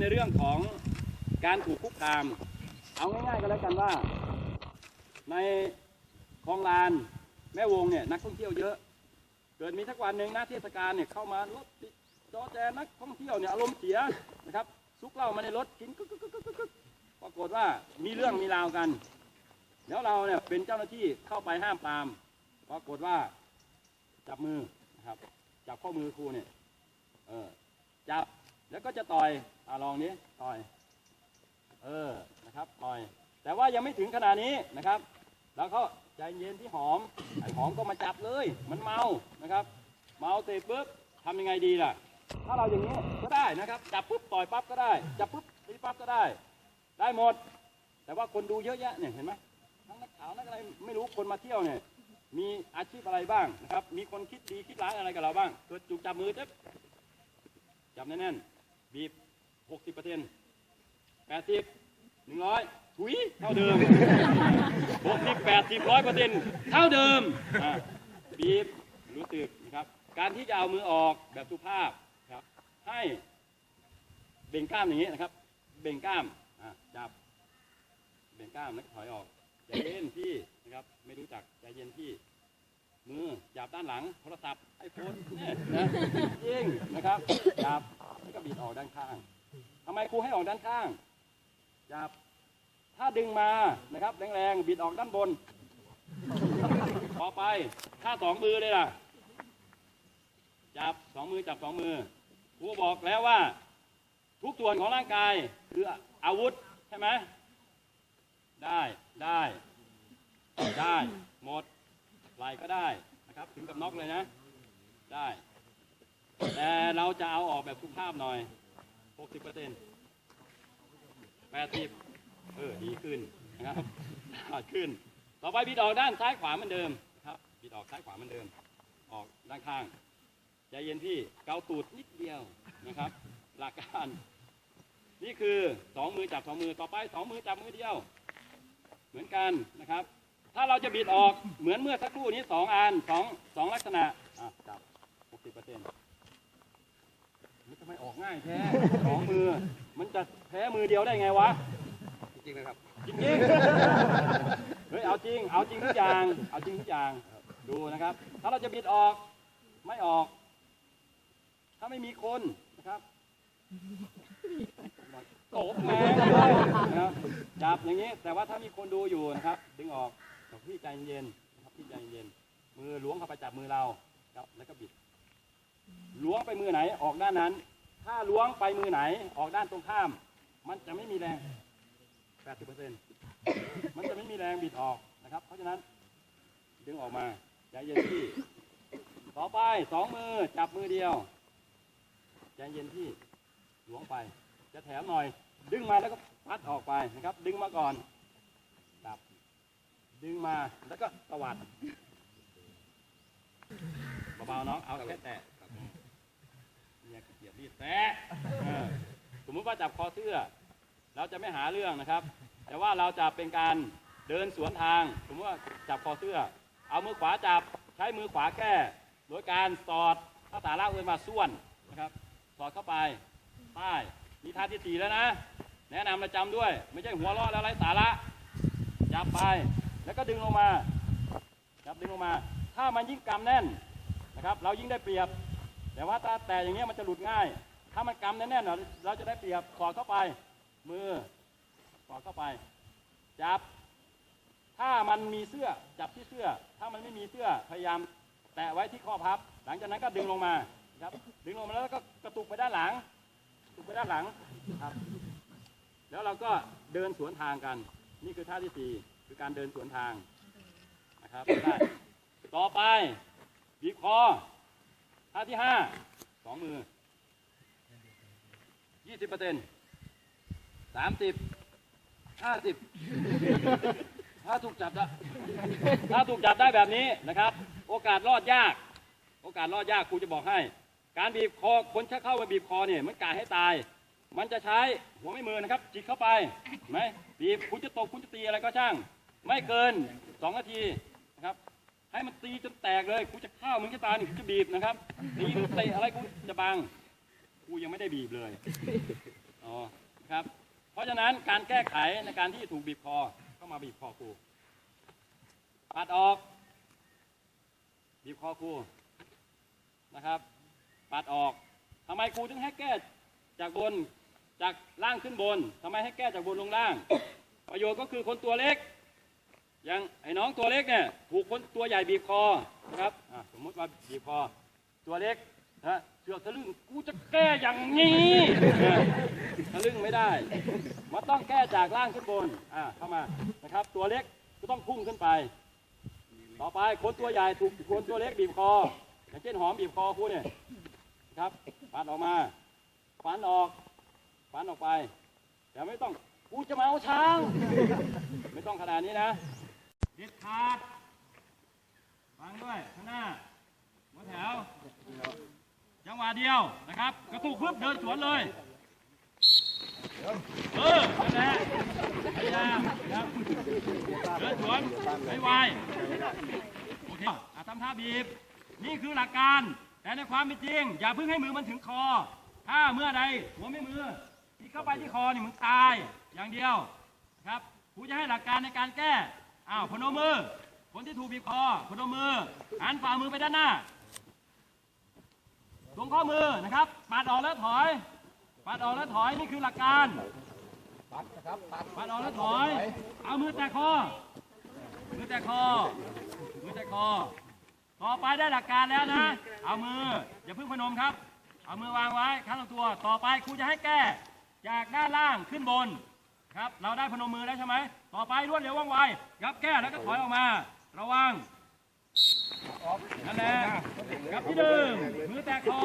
ในเรื่องของการถูกคุกคาม เอาง่ายๆก็แล้วกันว่า ในคลองลานแม่วงเนี่ยนักท่องเที่ยวเยอะ เกิดมีสักวันหนึ่งหน้าเทศกาลเนี่ยเข้ามารถติดจอแจนักท่องเที่ยวเนี่ยอารมณ์เสียนะครับซุกเหล้ามาในรถกินกึกกึกกึกกึกปรากฏว่ามีเรื่องมีราวกัน แล้วเราเนี่ยเป็นเจ้าหน้าที่เข้าไปห้ามปรามปรากฏว่าจับมือนะครับจับข้อมือครูเนี่ยเออจับ แล้วก็จะต่อยอ่าลองนี้ต่อย เออนะครับต่อย แต่ว่ายังไม่ถึงขนาดนี้นะครับ แล้วก็ใจเย็นที่หอมไอหอมก็มาจับเลย มันเมานะครับ เมาเสร็จปุ๊บทำยังไงดีล่ะ ถ้าเราอย่างนี้ก็ได้นะครับ จับปุ๊บต่อยปั๊บก็ได้ จับปุ๊บตีปั๊บก็ได้ ได้หมด แต่ว่าคนดูเยอะแยะเนี่ยเห็นไหมทั้งนักข่าวนักอะไรไม่รู้คนมาเที่ยวเนี่ยมีอาชีพอะไรบ้างนะครับ มีคนคิดดีคิดร้ายอะไรกับเราบ้างเกิดจุกจับมือจับจับแน่นๆ บีบหกสิบเปอร์เซ็นต์แปดสิบหนึ่งร้อยถุยเท่าเดิมหกสิบแปดสิบร้อยเปอร์เซ็นต์เท่าเดิมอะบีบรู้ตึกนะครับ การที่จะเอามือออกแบบสุภาพครับ ให้เบ่งกล้ามอย่างนี้นะครับ เบ่งกล้ามอะจับ เบ่งกล้ามแล้วก็ถอยออกใจเย็นพี่นะครับ ไม่รู้จักใจเย็นพี่ มือจับด้านหลังโทรศัพท์ไอโฟนเนี่ยนะจริงนะครับจับแล้วก็บิดออกด้านข้างทำไมครูให้ออกด้านข้างจับถ้าดึงมานะครับแรงๆบิดออกด้านบนต่อไปถ้าสองมือเลยล่ะ จับสองมือจับสองมือครูบอกแล้วว่า ทุกส่วนของร่างกายคืออาวุธใช่ไหมได้ได้ได้หมด ไหลก็ได้นะครับ ถึงกับน็อกเลยนะ ได้ แต่เราจะเอาออกแบบสุภาพหน่อย 60เปอร์เซ็นต์80เออ ดีขึ้นนะครับขาดขึ้น ต่อไปบิดออกด้านซ้ายขวาเหมือนเดิมครับบิดออกซ้ายขวาเหมือนเดิม ออกด้านข้าง ใจเย็นพี่ เกาตูดนิดเดียวนะครับ หลักการ นี่คือสองมือจับสองมือ ต่อไปสองมือจับมือเดียว เหมือนกันนะครับ ถ้าเราจะบิดออกเหมือนเมื่อสักครู่นี้สองอันสองสองลักษณะอะจับหกสิบเปอร์เซ็นต์มันทำไมออกง่ายแท้สองมือ มันจะแพ้มือเดียวได้ไงวะ จริงๆนะครับ จริงจริงเฮ้ยเอาจริง เอาจริงทุกอย่าง เอาจริงทุกอย่าง ดูนะครับ ถ้าเราจะบิดออกไม่ออก ถ้าไม่มีคนนะครับตบแรงเลยนะครับจับอย่างนี้ แต่ว่าถ้ามีคนดูอยู่นะครับ ดึงออก พี่ใจเย็นนะครับพี่ใจเย็น มือล้วงเข้าไปจับมือเราครับแล้วก็บิด ล้วงไปมือไหนออกด้านนั้น ถ้าล้วงไปมือไหนออกด้านตรงข้าม มันจะไม่มีแรง 80%มันจะไม่มีแรงบิดออกนะครับ เพราะฉะนั้นดึงออกมาใจเย็นที่ ต่อไปสองมือจับมือเดียวใจเย็นที่หลวงไป จะแถมหน่อย ดึงมาแล้วก็พัดออกไปนะครับ ดึงมาก่อนจับ ดึงมาแล้วก็ตวัดเบาๆน้องเอาแค่แตะเนี่ยเกียดรีดแตะสมมุติว่าจับคอเสื้อ เราจะไม่หาเรื่องนะครับ แต่ว่าเราจะเป็นการเดินสวนทาง สมมติว่าจับคอเสื้อ เอามือขวาจับใช้มือขวาแก้โดยการสอดภาษาลากเอื้นมาส่วนนะครับสอดเข้าไปใต้มีท่าที่สี่แล้วนะ แนะนำประจำด้วย ไม่ใช่หัวเราะแล้วไร้สาระจับไป แล้วก็ดึงลงมาจับดึงลงมา ถ้ามันยิ่งกำแน่นนะครับ เรายิ่งได้เปรียบ แต่ว่าถ้าแต่อย่างเงี้ยมันจะหลุดง่าย ถ้ามันกำแน่นๆเราเราจะได้เปรียบสอดเข้าไป มือสอดเข้าไป จับ ถ้ามันมีเสื้อจับที่เสื้อ ถ้ามันไม่มีเสื้อพยายามแตะไว้ที่ข้อพับ หลังจากนั้นก็ดึงลงมาครับ ดึงลงมาแล้วก็กระตุกไปด้านหลังกระตุกไปด้านหลังครับ แล้วเราก็เดินสวนทางกัน นี่คือท่าที่สี่ คือการเดินสวนทางนะครับได้ต่อไปบีบคอท่าที่ห้าสองมือยี่สิบเปอร์เซ็นต์สามสิบห้าสิบถ้าถูกจับได้ถ้าถูกจับได้แบบนี้นะครับ โอกาสรอดยาก โอกาสรอดยากครูจะบอกให้ การบีบคอคนชักเข้ามาบีบคอเนี่ยมันกาให้ตาย มันจะใช้หัวไม่มือนะครับจิกเข้าไปไหมบีบคุณจะตบคุณจะตีอะไรก็ช่าง ไม่เกินสองนาทีนะครับ ให้มันตีจนแตกเลยกูจะข้าวมึงจะตายนี่กูจะบีบนะครับตีเตะอะไรกูจะบังกูยังไม่ได้บีบเลยอ๋อครับ เพราะฉะนั้นการแก้ไขในการที่ถูกบีบคอก็มาบีบคอครูปัดออก บีบคอครูนะครับ ปัดออกทำไมครูถึงให้แก้จากบนจากล่างขึ้นบนทำไมให้แก้จากบนลงล่าง ประโยชน์ก็คือคนตัวเล็ก ย่างไอ้น้องตัวเล็กเนี่ยถูกคนตัวใหญ่บีบคอนะครับอะสมมติว่าบีบคอ ตัวเล็กนะเสือกทะลึ่งกูจะแก้อย่างนี้ทะลึ่งไม่ได้มันต้องแก้จากล่างขึ้นบนอ่าเข้ามานะครับ ตัวเล็กก็ต้องพุ่งขึ้นไป ต่อไปคนตัวใหญ่ถูกคนตัวเล็กบีบคอ อย่างเช่นหอมบีบคอครูเนี่ยครับฟันออกมาฟันออกฟันออกไปแต่ไม่ต้องกูจะมาเอาช้าง ไม่ต้องขนาดนี้นะ เด็ดขาดฟังด้วยข้างหน้าหัวแถว จังหวะเดียวนะครับ กระตุกปุ๊บเดินสวนเลย เออนั่นแหละพยายามนะครับเดินสวนให้ไวโอเคอะทำท่าบีบ นี่คือหลักการ แต่ในความเป็นจริง อย่าเพิ่งให้มือมันถึงคอ ถ้าเมื่อใดหัวไม่มือที่เข้าไปที่คอนี่มึงตายอย่างเดียวนะครับครูจะให้หลักการในการแก้ อ้าวพนมมือ คนที่ถูกบีบคอพนมมือหันฝ่ามือไปด้านหน้าตรงข้อมือนะครับปัดออกแล้วถอยปัดออกแล้วถอยนี่คือหลักการปัดนะครับปัดปัดออกแล้วถอย เอามือแตะคอมือแตะคอมือแตะคอต่อไปได้หลักการแล้วนะ เอามืออย่าเพิ่งพนมครับ เอามือวางไว้ข้างลำตัว ต่อไปครูจะให้แก้ จากด้านล่างขึ้นบน ครับ เราได้พนมมือแล้วใช่ไหม ต่อไปรวดเร็วว่องไวครับแก้แล้วก็ถอยออกมา ระวังนั่นแหละครับที่เดิมมือแตะคอ